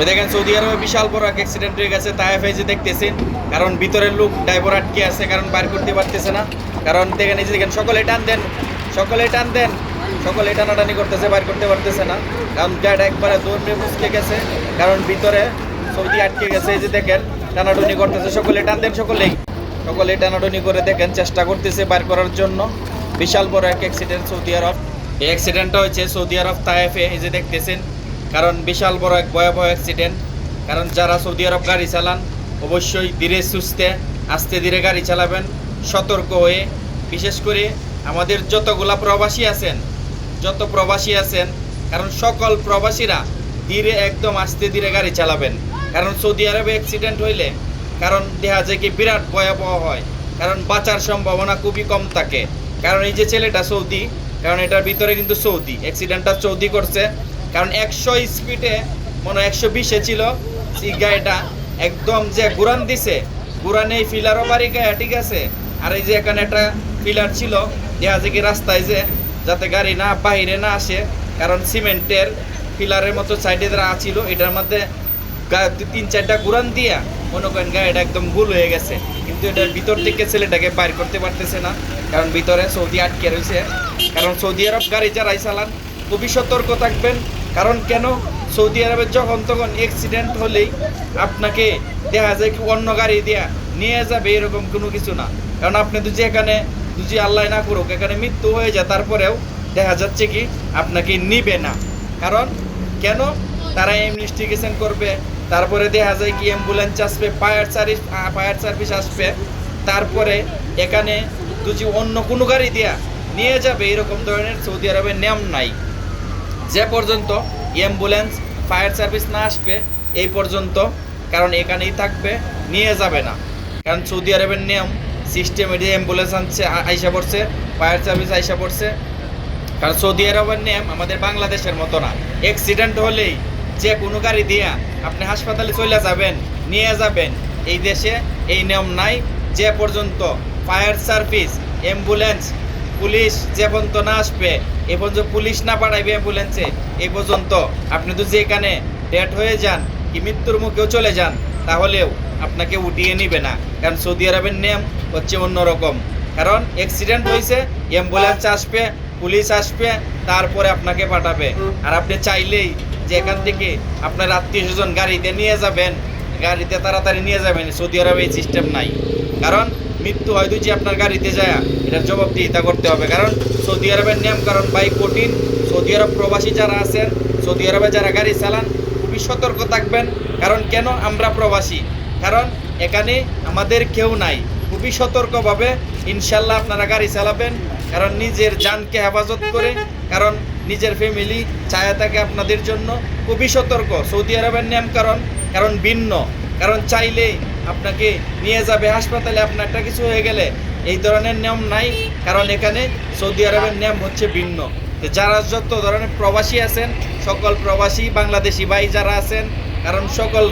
এই দেখেন সৌদি আরবে বিশাল বড় এক অ্যাক্সিডেন্ট হয়ে গেছে তাই যে দেখতেছেন, কারণ ভিতরের লোক ড্রাইভার আটকে আছে, কারণ বাইর করতে পারতেছে না। কারণ দেখেন এই যে দেখেন, সকলে টান দেন, সকলে টান দেন, সকলে টানাটানি করতেছে, বাইর করতে পারতেছে না। কারণ গাড়িটা একবারে দৌড়ে মুসকে গেছে, কারণ ভিতরে সৌদি আটকে গেছে, এই যে দেখেন, টানাটুনি করতেছে, সকলে টান দেন, সকলেই। সকলে টানাটুনি করে দেখেন, চেষ্টা করতেছে বাইর করার জন্য। বিশাল বড় এক অ্যাক্সিডেন্ট সৌদি আরব। এই অ্যাক্সিডেন্টটা হয়েছে সৌদি আরব তায়েফে এই যে দেখতেছেন কারণ বিশাল বড় এক ভয়াবহ অ্যাক্সিডেন্ট কারণ যারা সৌদি আরব গাড়ি চালান, অবশ্যই ধীরে সুস্থে, আস্তে ধীরে গাড়ি চালাবেন, সতর্ক হয়ে। বিশেষ করে আমাদের যতগুলা প্রবাসী আছেন, যত প্রবাসী আছেন, কারণ সকল প্রবাসীরা ধীরে একদম আস্তে ধীরে গাড়ি চালাবেন। কারণ সৌদি আরবে অ্যাক্সিডেন্ট হইলে, কারণ দেখা যায় কি বিরাট ভয়াবহ হয়। কারণ বাঁচার সম্ভাবনা খুবই কম থাকে। কারণ এই যে ছেলেটা সৌদি, কারণ এটার ভিতরে কিন্তু সৌদি। অ্যাক্সিডেন্টটা সৌদি করছে। কারণ একশো স্পিডে মনে হয় একশো বিশে ছিল গাড়িটা। একদম যে গুরান দিছে গুরানে এই ফিলারও বাড়ি গায়ে, ঠিক আছে? আর এই যে এখানে একটা ফিলার ছিল দেখা যায় কি রাস্তায় যে, যাতে গাড়ি না বাইরে না আসে, কারণ সিমেন্টের ফিলারের মতো সাইডে যারা ছিল এটার মধ্যে তিন চারটা গুরান দিয়া মনে করেন গাড়িটা একদম ভুল হয়ে গেছে। কিন্তু এটার ভিতর থেকে ছেলেটাকে বাইর করতে পারতেছে না, কারণ ভিতরে সৌদি আটকে রয়েছে কারণ সৌদি আরব গাড়ি যারাই চালান, খুবই সতর্ক থাকবেন। কারণ কেন? সৌদি আরবে যখন তখন অ্যাক্সিডেন্ট হলেই আপনাকে দেখা যায় কি অন্য গাড়ি দিয়া নিয়ে যাবে এরকম কোনো কিছু না। কারণ আপনি তো যে এখানে যদি আল্লাহ না করুক, এখানে মৃত্যু হয়ে যায়, তারপরেও দেখা যাচ্ছে কি আপনাকে নিবে না। কারণ কেন? তারা ইনভেস্টিগেশন করবে, তারপরে দেখা যায় কি অ্যাম্বুলেন্স আসবে ফায়ার সার্ভিস ফায়ার সার্ভিস আসবে, তারপরে এখানে যদি অন্য কোনো গাড়ি দিয়া নিয়ে যাবে, এরকম ধরনের সৌদি আরবের নিয়ম নাই। যে পর্যন্ত অ্যাম্বুলেন্স, ফায়ার সার্ভিস না আসবে, এই পর্যন্ত, কারণ এখানেই থাকবে, নিয়ে যাবে না। কারণ সৌদি আরবের নিয়ম সিস্টেম এটি অ্যাম্বুলেন্স আনছে আইসা পড়ছে, ফায়ার সার্ভিস আইসা পড়ছে। কারণ সৌদি আরবের নিয়ম আমাদের বাংলাদেশের মতো না। অ্যাক্সিডেন্ট হলেই যে কোনো গাড়ি দিয়া আপনি হাসপাতালে চলে যাবেন, নিয়ে যাবেন। এই দেশে এই নিয়ম নাই। যে পর্যন্ত ফায়ার সার্ভিস, অ্যাম্বুলেন্স পুলিশ যে পর্যন্ত না আসবে, এ পর্যন্ত পুলিশ না পাঠাইবে অ্যাম্বুলেন্সে এই পর্যন্ত। আপনি তো যেখানে ডেট হয়ে যান কি মৃত্যুর মুখেও চলে যান, তাহলেও আপনাকে উঠিয়ে নিবে না। কারণ সৌদি আরবের নিয়ম হচ্ছে অন্যরকম। কারণ অ্যাক্সিডেন্ট হয়েছে অ্যাম্বুলেন্স আসবে, পুলিশ আসবে, তারপরে আপনাকে পাঠাবে। আর আপনি চাইলেই যে এখান থেকে আপনার আত্মীয় স্বজন গাড়িতে নিয়ে যাবেন, গাড়িতে তাড়াতাড়ি নিয়ে যাবেন, সৌদি আরবে এই সিস্টেম নাই। কারণ মৃত্যু হয়তো যে আপনার গাড়িতে যায়, এটার জবাবদিহিতা করতে হবে। কারণ সৌদি আরবের নিয়ম কারণ বাই কঠিন। সৌদি আরব প্রবাসী যারা আছেন, সৌদি আরবে যারা গাড়ি চালান, খুবই সতর্ক থাকবেন। কারণ কেন আমরা প্রবাসী? কারণ এখানে আমাদের কেউ নাই। খুবই সতর্কভাবে ইনশাল্লাহ আপনারা গাড়ি চালাবেন। কারণ নিজের জানকে হেফাজত করে, কারণ নিজের ফ্যামিলি চায়া থাকে আপনাদের জন্য। খুবই সতর্ক। সৌদি আরবের নিয়ম কারণ কারণ ভিন্ন। কারণ চাইলেই আপনাকে নিয়ে যাবে হাসপাতালে, আপনার একটা কিছু হয়ে গেলে এই ধরনের নিয়ম নাই, কারণ এখানে সৌদি আরবের নিয়ম হচ্ছে ভিন্ন। যারা যত ধরনের প্রবাসী আছেন, সকল প্রবাসী, বাংলাদেশি ভাই যারা আছেন, কারণ সকল